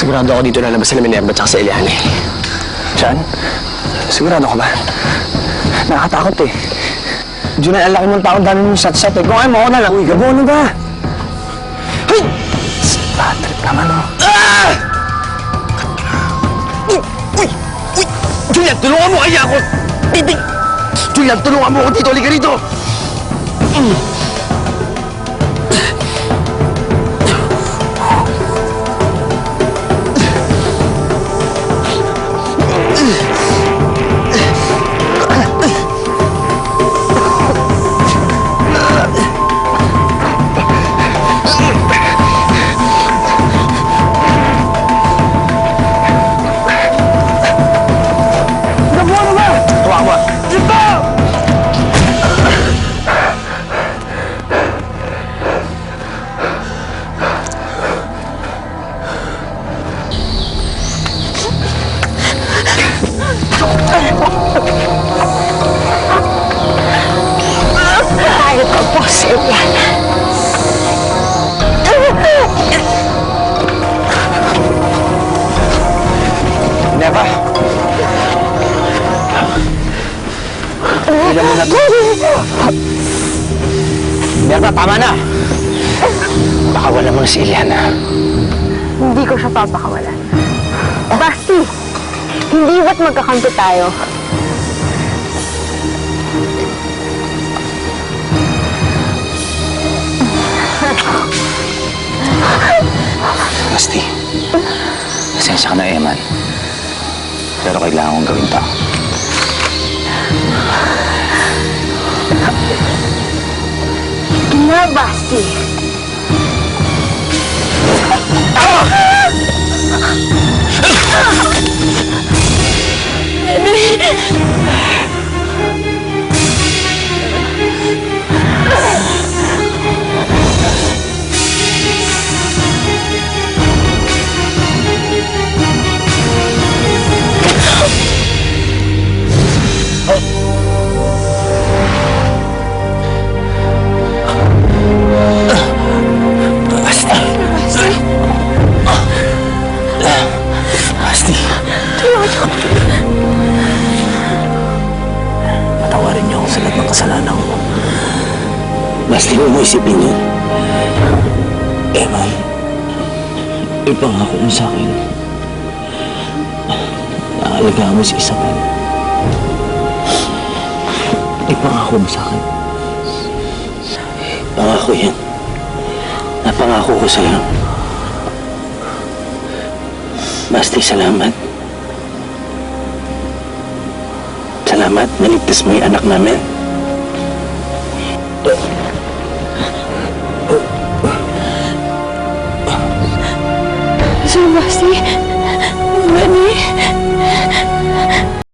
Sigurado ako dito lalabas sila Minerva tsaka si Eliane. Chan, sigurado ka ba? Nakakatakot eh. Junay, ang laki mong tao, dami mong sat-sat eh. Kung ayaw mo ako na lang. Uy, gabo, ano ba? Hey! Bad trip naman, oh. Uy! Uy! Julian, tulungan mo kaya ako! Titig! Julian, tulungan mo ako dito! Halika rito! Gabo, Yeah. Ilan mo na? Neva, tama na! Baka wala mo na si Iliana. Hindi ko siya papakawalan. Basti, hindi ba't magkakampi tayo? Basti, pasensya ka na, Eman. Pero kailangan kong gawin to. Basti. Basti! Kasalanan ko. Basti, huwag mo isipin yun. Eman, ipangako mo sa akin. Naalagaan mo si Isabel. Ipangako mo sa akin. Pangako yan. Napangako ko sa'yo. Basti, salamat. Salamat, naligtas mo yung anak namin. Sebastian, mana ni?